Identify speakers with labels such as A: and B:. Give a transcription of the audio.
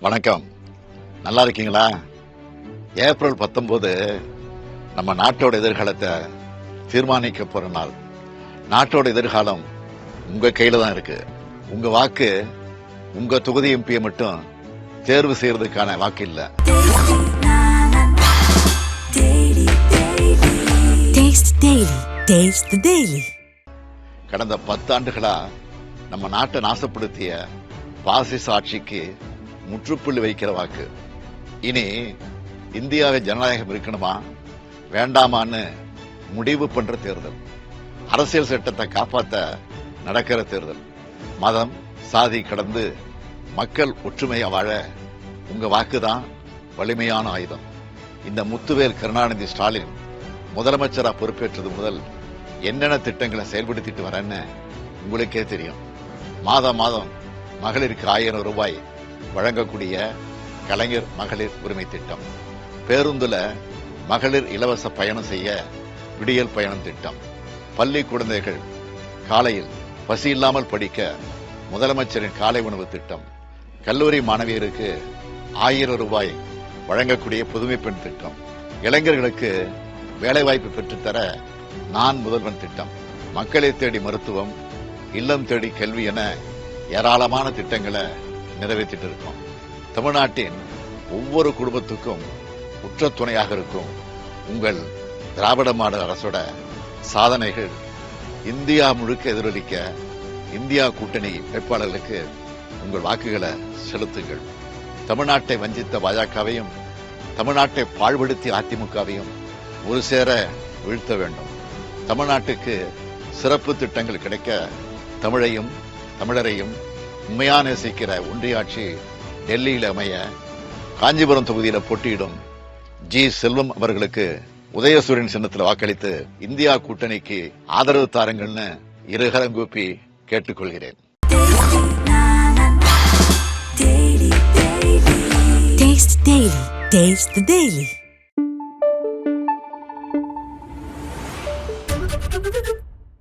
A: வணக்கம். நல்லா இருக்கீங்களா? ஏப்ரல் பத்தொன்பது நம்ம நாட்டோட எதிர்காலத்தை தீர்மானிக்க போற நாள். நாட்டோட எதிர்காலம் உங்க கையில தான் இருக்கு. உங்க வாக்கு உங்க தொகுதி எம்பியை மட்டும் தேர்வு செய்யறதுக்கான வாக்கு இல்ல. கடந்த பத்தாண்டுகளா நம்ம நாட்டை நாசப்படுத்திய பாசிச ஆட்சிக்கு முற்றுப்புள்ளி வைக்கிற வாக்கு. இனி இந்தியாவில் ஜனநாயகம் இருக்கணுமா? வேண்டாமான்னு முடிவு பண்ற தேர்தல். அரசியல் சட்டத்தை காப்பாத்த நடக்கிற தேர்தல். மதம் சாதி கடந்து மக்கள் ஒற்றுமையா வாழ உங்க வாக்கு தான் வலிமையான ஆயுதம். இந்த முத்துவேல் கருணாநிதி ஸ்டாலின் முதலமைச்சரா பொறுப்பேற்றது முதல் என்னென்ன திட்டங்களை செயல்படுத்திட்டு வரேன்னு உங்களுக்கே தெரியும். மாதம் மாதம் மகளிருக்கு ஆயிரம் ரூபாய் வழங்கக்கூடிய கலைஞர் மகளிர் உரிமை திட்டம். பேருந்துல மகளிர் இலவச பயணம் செய்ய விடியல் பயணம் திட்டம். பள்ளி குழந்தைகள் காலையில் பசி இல்லாமல் படிக்க முதலமைச்சரின் காலை உணவு திட்டம். கல்லூரி மாணவியருக்கு ஆயிரம் ரூபாய் வழங்கக்கூடிய புதுமை பெண் திட்டம். இளைஞர்களுக்கு வேலைவாய்ப்பு பெற்றுத்தர நான் முதல்வன் திட்டம். மக்களை தேடி மருத்துவம் இல்லம் தேடி கல்வி என ஏராளமான திட்டங்களை நிறைவேற்றிட்டு இருக்கோம் தமிழ்நாட்டின் ஒவ்வொரு குடும்பத்துக்கும் உற்ற துணையாக இருக்கும் உங்கள் திராவிட மாடல் அரசோட சாதனைகள் இந்தியா முழுக்க எதிரொலிக்க இந்தியா கூட்டணி வேட்பாளர்களுக்கு உங்கள் வாக்குகளை செலுத்துங்கள். தமிழ்நாட்டை வஞ்சித்த பாஜகவையும் தமிழ்நாட்டை பாழ்படுத்திய அதிமுகவையும் ஒரு சேர வீழ்த்த வேண்டும். தமிழ்நாட்டுக்கு சிறப்பு திட்டங்கள் கிடைக்க தமிழையும் தமிழரையும் உண்மையான நேசிக்கிற ஒன்றியாட்சி டெல்லியில் அமைய காஞ்சிபுரம் தொகுதியில் போட்டியிடும் ஜி செல்வம் அவர்களுக்கு உதயசூரியன் சின்னத்தில் வாக்களித்து இந்தியா கூட்டணிக்கு ஆதரவு தாருங்கள்னு
B: இருகரம் கூப்பி கேட்டுக்கொள்கிறேன்.